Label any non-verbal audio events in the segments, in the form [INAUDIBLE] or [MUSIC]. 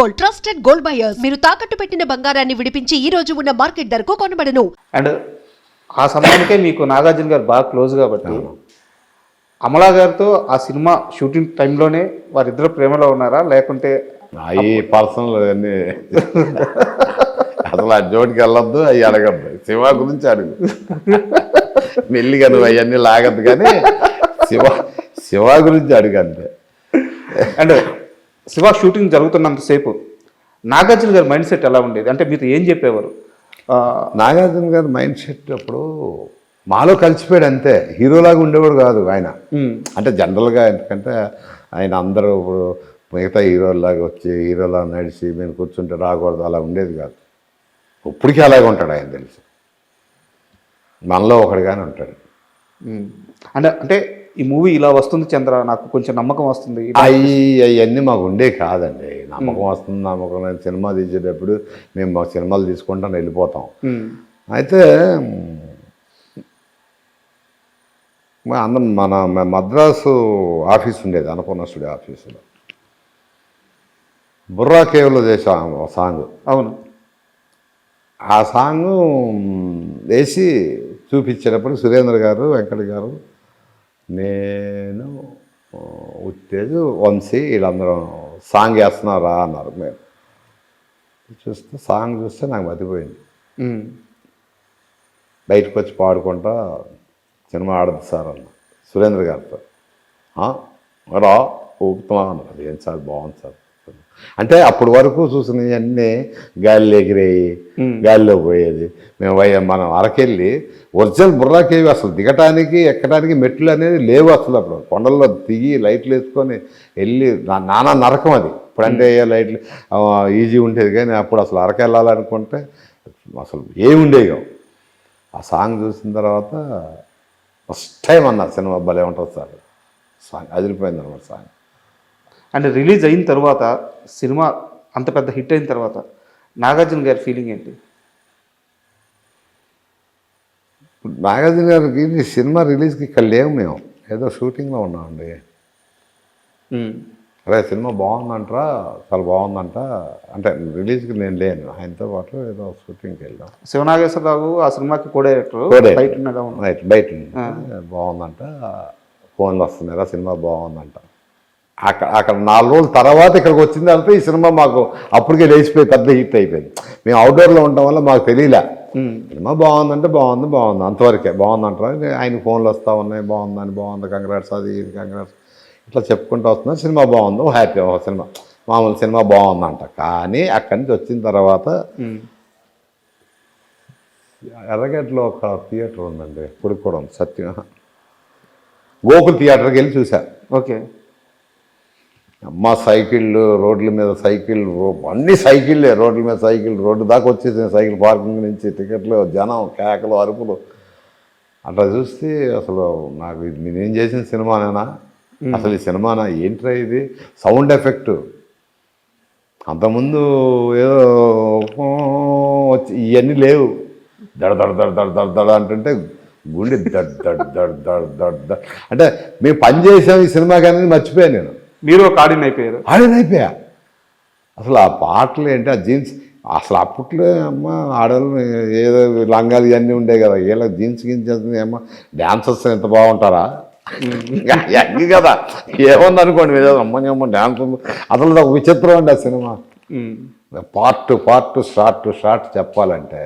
Gold trusted gold buyers. మీరు తాకట్టు పెట్టిన బంగారాన్ని విడిపించి ఈ రోజు ఉన్న మార్కెట్ ధరకు కొనబడను. అండ్ ఆ సమయానికే మీకు నాగార్జున గారు బాగా క్లోజ్ కాబట్టి అమలా గారితో ఆ సినిమా షూటింగ్ టైంలోనే వారిద్దరు ప్రేమలో ఉన్నారా? లేకుంటే అవి పర్సనల్ అన్నీ అసలు ఆ జోడికి వెళ్ళొద్దు అవి అడగద్దు. శివ గురించి అడుగు. మెల్లిగా నువ్వు అవన్నీ లాగద్దు కానీ శివ శివ గురించి అడుగు అంతే. అండ్ శివ షూటింగ్ జరుగుతున్నంతసేపు నాగార్జున గారి మైండ్ సెట్ ఎలా ఉండేది? అంటే మీరు ఏం చెప్పేవారు? నాగార్జున గారి మైండ్ సెట్ అప్పుడు మాలో కలిసిపోయాడు అంతే. హీరోలాగా ఉండేవాడు కాదు ఆయన. అంటే జనరల్గా ఎందుకంటే ఆయన అందరూ ఇప్పుడు మిగతా హీరోలాగా వచ్చి హీరోలా నడిచి మేము కూర్చుంటే రాకూడదు అలా ఉండేది కాదు. ఇప్పటికీ అలాగే ఉంటాడు ఆయన తెలుసు. మనలో ఒకడుగానే ఉంటాడు. అంటే అంటే ఈ మూవీ ఇలా వస్తుంది చంద్ర నాకు కొంచెం నమ్మకం వస్తుంది. అవి అవన్నీ మాకు ఉండే కాదండి. నమ్మకం వస్తుంది నమ్మకం సినిమా తీసేటప్పుడు మేము మా సినిమాలు తీసుకుంటాం వెళ్ళిపోతాం. అయితే అన్న మన మద్రాసు ఆఫీస్ ఉండేది అన్నపూర్ణ స్టూడియో ఆఫీసులో. బుర్రా కేవ్లో చేసాం సాంగ్. అవును. ఆ సాంగ్ వేసి చూపించేటప్పుడు సురేంద్ర గారు వెంకట గారు నేను ఉత్తేజు వంశీ వీళ్ళందరూ సాంగ్ వేస్తున్నారా అన్నారు మేము. చూస్తే సాంగ్ చూస్తే నాకు మతిపోయింది. బయటకు వచ్చి పాడుకుంటా సినిమా ఆడదు సార్ అన్న సురేంద్ర గారితో. "ఆ, రా ఊపుతున్నా అన్నారు. ఏం సార్ బాగుంది సార్. అంటే అప్పటి వరకు చూసినవన్నీ గాలిలో ఎగిరేయి గాలిలో పోయేది. మేము మనం అరకెళ్ళి ఒరిజినల్ బుర్రాకేవి అసలు దిగటానికి ఎక్కడానికి మెట్లు అనేది లేవు అసలు అప్పుడు. కొండల్లో దిగి లైట్లు వేసుకొని వెళ్ళి నానా నరకం అది. ఇప్పుడంటే లైట్లు ఈజీ ఉండేది కానీ అప్పుడు అసలు అరకు వెళ్ళాలనుకుంటే అసలు ఏమి ఉండేవి. ఆ సాంగ్ చూసిన తర్వాత ఫస్ట్ టైం అన్న సినిమా భలే ఉంటుంది సార్. సాంగ్ అదిరిపోయింది అనమాట సాంగ్. అంటే రిలీజ్ అయిన తర్వాత సినిమా అంత పెద్ద హిట్ అయిన తర్వాత నాగార్జున గారి ఫీలింగ్ ఏంటి? నాగార్జున గారికి ఈ సినిమా రిలీజ్కి ఇక్కడ లేవు మేము. ఏదో షూటింగ్లో ఉన్నామండి. అరే సినిమా బాగుందంటరా చాలా బాగుందంట. అంటే రిలీజ్కి నేను లేను. ఆయనతో పాటు ఏదో షూటింగ్కి వెళ్ళాం. శివనాగేశ్వరరావు ఆ సినిమాకి కో డైరెక్టర్. Co-director. బయట. రైట్ బయట. బాగుందంట. ఫోన్లు వస్తున్నారా? సినిమా బాగుందంట. అక్కడ అక్కడ నాలుగు రోజుల తర్వాత ఇక్కడికి వచ్చిన తర్వాత ఈ సినిమా మాకు అప్పటికే లేచిపోయి పెద్ద హిట్ అయిపోయింది. మేము అవుట్డోర్లో ఉండటం వల్ల మాకు తెలియలే. సినిమా బాగుందంటే బాగుంది బాగుంది. అంతవరకే బాగుందంటారా? ఆయన ఫోన్లు వస్తూ ఉన్నాయి బాగుందని బాగుంది? కంగ్రాట్స్ అది ఇది కంగ్రాట్స్. ఇట్లా చెప్పుకుంటూ వస్తున్నారు. సినిమా బాగుంది ఓ హ్యాపీ ఓ సినిమా. మామూలు సినిమా బాగుందంట. కానీ అక్కడి నుంచి వచ్చిన తర్వాత ఎర్రగడ్డలో ఒక థియేటర్ ఉందండి. ఇప్పుడు కూడా ఉంది సత్యం. గోకుల్ థియేటర్కి వెళ్ళి చూసా. ఓకే. అమ్మ సైకిళ్ళు రోడ్ల మీద సైకిల్ అన్ని సైకిళ్ళే రోడ్ల మీద సైకిల్ రోడ్డు దాకా వచ్చేసిన సైకిల్ పార్కింగ్ నుంచి టికెట్లు జనం కేకలు అరుపులు. అట్లా చూస్తే అసలు నాకు నేనేం చేసిన సినిమానేనా అసలు ఈ సినిమానా ఏంట్రా ఇది? Sound effect. అంతకుముందు ఏదో వచ్చి ఇవన్నీ లేవు. దడ దడ దడ దడ దడ దడ అంటుంటే గుండె దడ్ దడ్ దడ్ దడ్ దడ్. దడ్ అంటే మేము పని చేసాం ఈ సినిమా కానీ మర్చిపోయాను నేను. మీరు ఒక ఆడియన్ అయిపోయారు. ఆడేనైపోయా అసలు ఆ పాటలు ఏంటి? ఆ జీన్స్? అసలు అప్పట్లో అమ్మ ఆడవాళ్ళు ఏదో లంగాలు ఇవన్నీ ఉండేవి కదా. వీళ్ళ జీన్స్ గిన్స్ ఏమో డ్యాన్సర్స్ ఎంత బాగుంటారా? ఎగ్గి [LAUGHS] కదా. ఏముంది అనుకోండి ఏదో అమ్మ డ్యాన్స్ అసలు ఒక విచిత్రం అండి ఆ cinema. Part two part short to short చెప్పాలంటే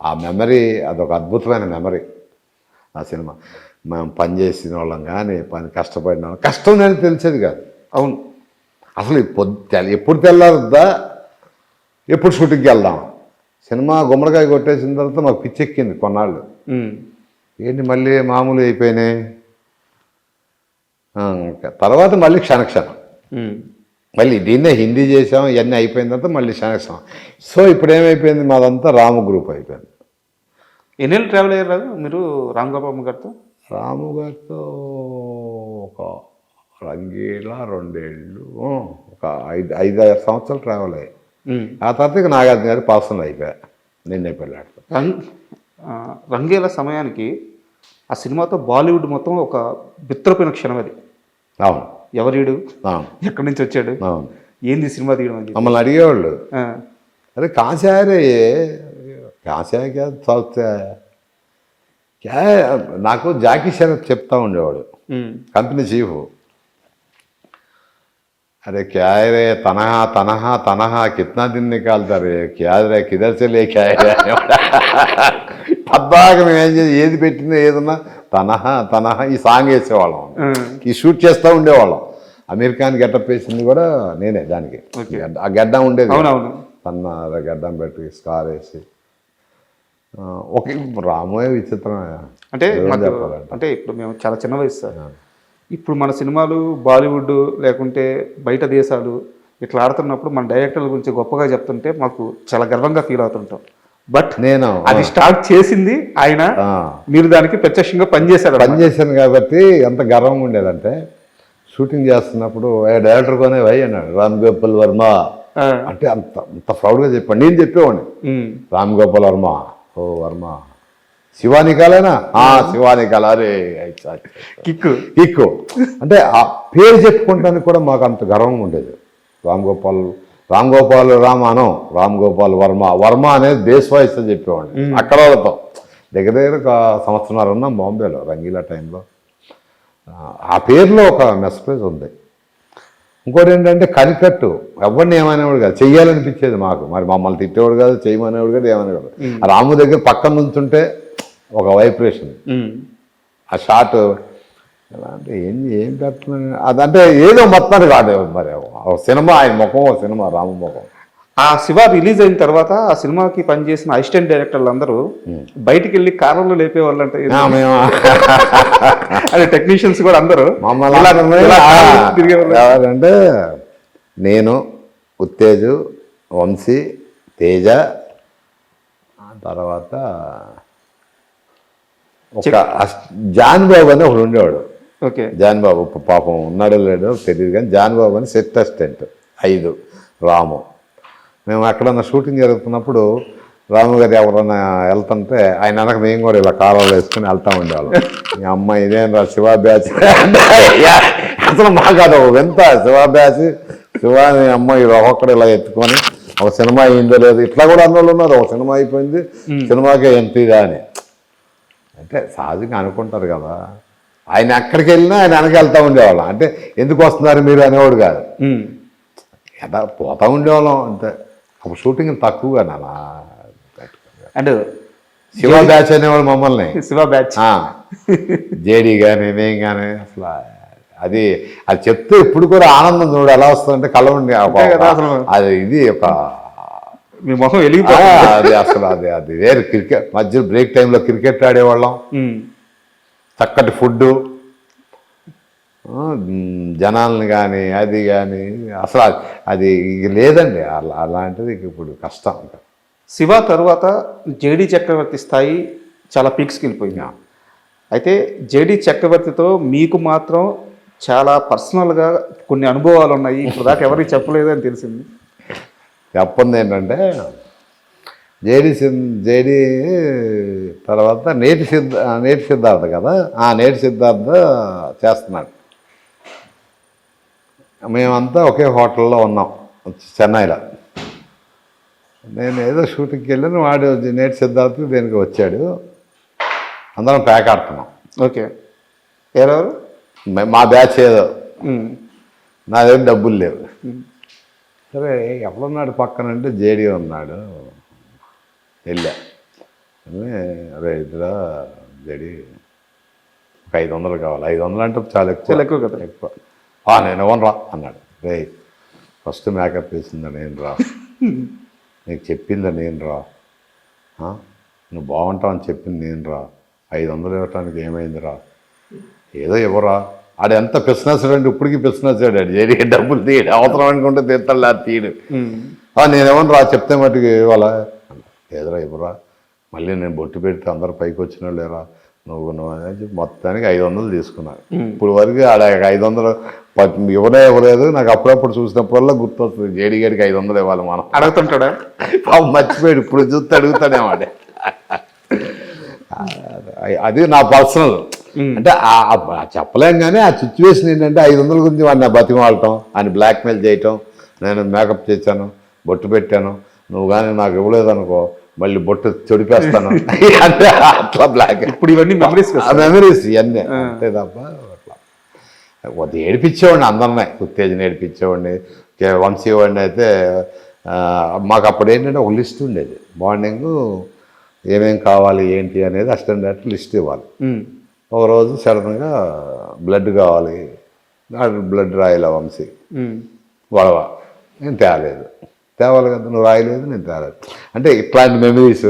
ఆ మెమరీ అదొక అద్భుతమైన మెమరీ ఆ సినిమా. మేము పని చేసిన వాళ్ళం కానీ పని కష్టపడిన వాళ్ళం. కష్టం అనేది తెలిసేది కాదు. అవును. అసలు పొద్దు తెల్ల- ఎప్పుడు తెల్లారుద్దా? ఎప్పుడు షూటింగ్కి వెళ్దాం? సినిమా గుమ్మడికాయ కొట్టేసిన తర్వాత మాకు పిచ్చెక్కింది కొన్నాళ్ళు. ఏంటి మళ్ళీ మామూలు అయిపోయినాయి? తర్వాత మళ్ళీ క్షణక్షణం. మళ్ళీ దీన్నే హిందీ చేసాం ఇవన్నీ అయిపోయిన తర్వాత మళ్ళీ క్షణక్షణం. సో ఇప్పుడు ఏమైపోయింది? మాదంతా రాము గ్రూప్ అయిపోయింది. ఎన్నేళ్ళు ట్రావెల్ అయ్యారు మీరు రామ్ గోపాల్ గారితో? రాము గారితో ఒక రంగీలా రెండేళ్ళు ఒక ఐదు ఐదారు సంవత్సరాలు ట్రావెల్ అయ్యాయి. ఆ తర్వాత ఇక నాగార్జున గారు పర్సనల్ అయిపోయా నిన్నే పెళ్ళాడుతూ. రంగీల సమయానికి ఆ సినిమాతో బాలీవుడ్ మొత్తం ఒక బిత్రపోయిన క్షణం అది. అవును. ఎవరీడు? ఎక్కడి నుంచి వచ్చాడు? అవును. ఏంది సినిమా తీయడం అని మమ్మల్ని అడిగేవాళ్ళు. అదే కాశారే కాశాయ కాదు చదువుతా నాకు జాకీ షరఫ్ చెప్తా ఉండేవాడు ఉమ్, కంపెనీ చీఫ్ अरे क्या है रे तनहा तनहा तनहा कितना दिन निकालता रे क्या रे किधर से लेके आए रे పద్దాక మేము ఏం చేసి ఏది పెట్టినా ఏదన్నా తనహా తనహా ఈ సాంగ్ వేసేవాళ్ళం ఆ, ఈ షూట్ చేస్తూ ఉండేవాళ్ళం అమీర్ ఖాన్ గెటప్ వేసింది కూడా నేనే దానికి Okay. గడ్డ- ఆ గడ్డ ఉండేది అవునవును తన అదే గడ్డం పెట్టి స్కార్ వేసి ఆ, ఒక రామోయే విచిత్రమే అంటే. అంటే ఇప్పుడు మేము చాలా చిన్న వయసు సార్. ఇప్పుడు మన సినిమాలు బాలీవుడ్ లేకుంటే బయట దేశాలు ఇట్లా ఆడుతున్నప్పుడు మన డైరెక్టర్ల గురించి గొప్పగా చెప్తుంటే మాకు చాలా గర్వంగా ఫీల్ అవుతుంటాం. బట్ నేను అది స్టార్ట్ చేసింది ఆయన మీరు దానికి ప్రత్యక్షంగా పనిచేశారు పని చేశాను కాబట్టి ఎంత గర్వంగా ఉండేదంటే షూటింగ్ చేస్తున్నప్పుడు డైరెక్టర్ కొనే వై అన్నాడు. రామ్ గోపాల్ వర్మ. అంటే అంత అంత ప్రౌడ్గా చెప్పాడు. నేను చెప్పేవాడిని. రామ్ గోపాల్ వర్మ ఓ వర్మ. శివాని కాలేనా? ఆ, శివాని కాల. అరే అచ్చా, అచ్చా. Kick kick. అంటే ఆ పేరు చెప్పుకుంటానికి కూడా మాకు అంత గర్వంగా ఉండేది. రామ్ గోపాల్ రామ్ గోపాల్ రామ్ అనం రామ్ గోపాల్ వర్మ. వర్మ అనేది బేస్ వాయిస్ అని చెప్పేవాడిని అక్కడ వాళ్ళతో. దగ్గర దగ్గర ఒక సంవత్సరాలు ఉన్నాం బాంబేలో రంగీలా టైంలో. ఆ- పేరులో ఒక మెసేజ్ ఉంది. ఇంకోటి ఏంటంటే కనికట్టు ఎవరిని ఏమనేవాడు కాదు. చెయ్యాలనిపించేది మాకు. మరి మమ్మల్ని తిట్టేవాడు కాదు చేయమనేవాడు కాదు ఏమనేవాడు రాము దగ్గర పక్కన నుంచుంటే ఒక వైబ్రేషన్. ఆ షాట్ ఎలా అంటే ఏం ఏం పెడుతున్నాను అదంటే ఏదో మొత్తానికి కాదు మరి ఒక సినిమా ఆయన ముఖం ఒక సినిమా రాము ముఖం. ఆ శివ రిలీజ్ అయిన తర్వాత ఆ సినిమాకి పనిచేసిన అసిస్టెంట్ డైరెక్టర్లు అందరూ బయటికి వెళ్ళి కార్లలో లేపేవాళ్ళు అంటే ఆ, మేము? అదే టెక్నీషియన్స్ కూడా అందరూ. ఎవరంటే నేను ఉత్తేజు వంశీ తేజ ఆ తర్వాత ఒక జాన్ బాబు అని ఒకడు ఉండేవాడు. ఓకే. జాన్ బాబు పాపం ఉన్నాడో లేడో తెలియదు కానీ జాన్ బాబు అని సెట్ అసిస్టెంట్ ఐదు రాము. మేము ఎక్కడన్నా షూటింగ్ జరుగుతున్నప్పుడు రాము గారు ఎవరన్నా వెళ్తుంటే ఆయన వెనక మేము కూడా ఇలా కాలంలో వేసుకుని వెళ్తా ఉండేవాళ్ళం. మీ అమ్మ ఇదేం రా శివ బ్యాచ్? అసలు మాకు అది ఒక వింత శివ బ్యాచ్. శివ అని అమ్మ ఈ ఒక్కొక్కడు ఇలా ఎత్తుకొని ఒక సినిమా అయిందో లేదు ఇట్లా కూడా అన్నోళ్ళు ఉన్నారు ఒక సినిమా అయిపోయింది. సినిమాకే ఎంత ఇదా అని. అంటే సహజంగా అనుకుంటారు కదా. ఆయన ఎక్కడికి వెళ్ళినా ఆయన వెనక వెళ్తూ ఉండేవాళ్ళం. అంటే ఎందుకు వస్తున్నారు మీరు అనేవాడు కాదు. పోతా ఉండేవాళ్ళం అంతే. ఒక షూటింగ్ తక్కువగా నాన్న. అండ్ శివ బ్యాచ్ అనేవాడు మమ్మల్ని. శివ బ్యాచ్ జేడీ కానీ నేను కానీ అసలు అది అది చెప్తే ఇప్పుడు కూడా ఆనందం చూడు ఎలా వస్తుందంటే కళ్ళ ఉండి. అది ఇది ఒక మీ మొహం అది అసలు అది అది. వేరు క్రికెట్ మధ్య బ్రేక్ టైంలో క్రికెట్ ఆడేవాళ్ళం. చక్కటి ఫుడ్డు జనాల్ని కానీ అది కానీ అసలు అది- లేదండి. అలా అలాంటిది ఇప్పుడు కష్టం శివ తరువాత జేడి చక్రవర్తి స్థాయి చాలా పీక్స్కి వెళ్ళిపోయింది. అయితే జేడి చక్రవర్తితో మీకు మాత్రం చాలా పర్సనల్గా కొన్ని అనుభవాలు ఉన్నాయి. ఇప్పుడు దాకా ఎవరికి చెప్పలేదు అని తెలిసింది. చెప్పంది ఏంటంటే జేడి సిద్ జేడి తర్వాత నేటి సిద్ధ నేటి సిద్ధార్థ కదా? ఆ నేటి సిద్ధార్థ చేస్తున్నాడు. మేమంతా ఒకే హోటల్లో ఉన్నాం చెన్నైలో. నేను ఏదో షూటింగ్కి వెళ్ళాను వాడు నేటి సిద్ధార్థ దేనికి వచ్చాడు. అందరం ప్యాక్ ఆడుతున్నాం. ఓకే. ఎవరెవరు? మే- బ్యాచ్ ఏదో. నా దగ్గర డబ్బులు లేవు. సరే ఎవరున్నాడు పక్కన అంటే జేడీ ఉన్నాడు. వెళ్ళా. అరే ఇద్దరా జేడీ. ఒక ఐదు వందలు కావాలి. ఐదు వందలు అంటే చాలా ఎక్కువ. చాలా ఎక్కువ కదా. ఎక్కువ. "ఆ, నేను ఇవ్వను రా? అన్నాడు. రే ఫస్ట్ మేకప్ వేసిందా నేను రా? నీకు చెప్పిందా నేను రా? నువ్వు బాగుంటావు అని చెప్పింది నేను రా. ఐదు వందలు ఇవ్వటానికి ఏమైందిరా ఏదో ఇవ్వరా? ఆడు ఎంత పిసినసాడు అంటే ఇప్పటికీ పిసినసాడు ఆడు జేడీ డబ్బులు తీయడు. అవసరం అనుకుంటే తీస్తాడు లేదా తీయడు. ఉమ్, "ఆ, నేనేమన్నా రా? చెప్తే మట్టుకు ఇవ్వాలా? ఏదరా ఇవ్వరా? మళ్ళీ నేను బొట్టు పెడితే అందరు పైకి వచ్చినా లేరా నువ్వు నువ్వు అని చెప్పి మొత్తానికి ఐదు వందలు తీసుకున్నాను ఇప్పుడు వరకు ఆడ ఐదు వందలు ఇవ్వనే ఇవ్వలేదు నాకు అప్పుడప్పుడు చూసినప్పుడల్లా గుర్తొస్తుంది జేడీ గారికి ఐదు వందలు ఇవ్వాలి మనం. అడుగుతుంటాడా? పాపం మర్చిపోయాడు ఇప్పుడు చూస్తే అడుగుతాడేమాడే అది నా పర్సనల్. అంటే చెప్పలేం కానీ ఆ సిచ్యువేషన్ ఏంటంటే ఐదు వందల గురించి వాడిని బతిమాలటం ఆయన బ్లాక్మెయిల్ చేయటం నేను మేకప్ చేశాను బొట్టు పెట్టాను నువ్వు కానీ నాకు ఇవ్వలేదనుకో మళ్ళీ బొట్టు చెడిపేస్తాను [LAUGHS] అంటే అట్లా బ్లాక్ ఇప్పుడు ఇవన్నీ మెమరీస్ ఆ మెమరీస్ ఇవన్నీ. అంతే తప్ప అట్లా. కొద్ది ఏడిపించేవాడిని అందరినీ. ఉత్తేజన ఏడిపించేవాడిని. వంశీవాడిని అయితే మాకు అప్పుడు ఏంటంటే ఒక లిస్ట్ ఉండేది. మార్నింగ్ ఏమేం కావాలి ఏంటి అనేది అసిస్టెంట్ డైరెక్టర్ లిస్ట్ ఇవ్వాలి. ఒక రోజు సడన్గా బ్లడ్ కావాలి. బ్లడ్ రాయలే వంశీ. గొడవ నేను తేలేదు. తేవాలి కదా నువ్వు రాయలేదు నేను తేలేదు అంటే ఇట్లాంటి మెమరీస్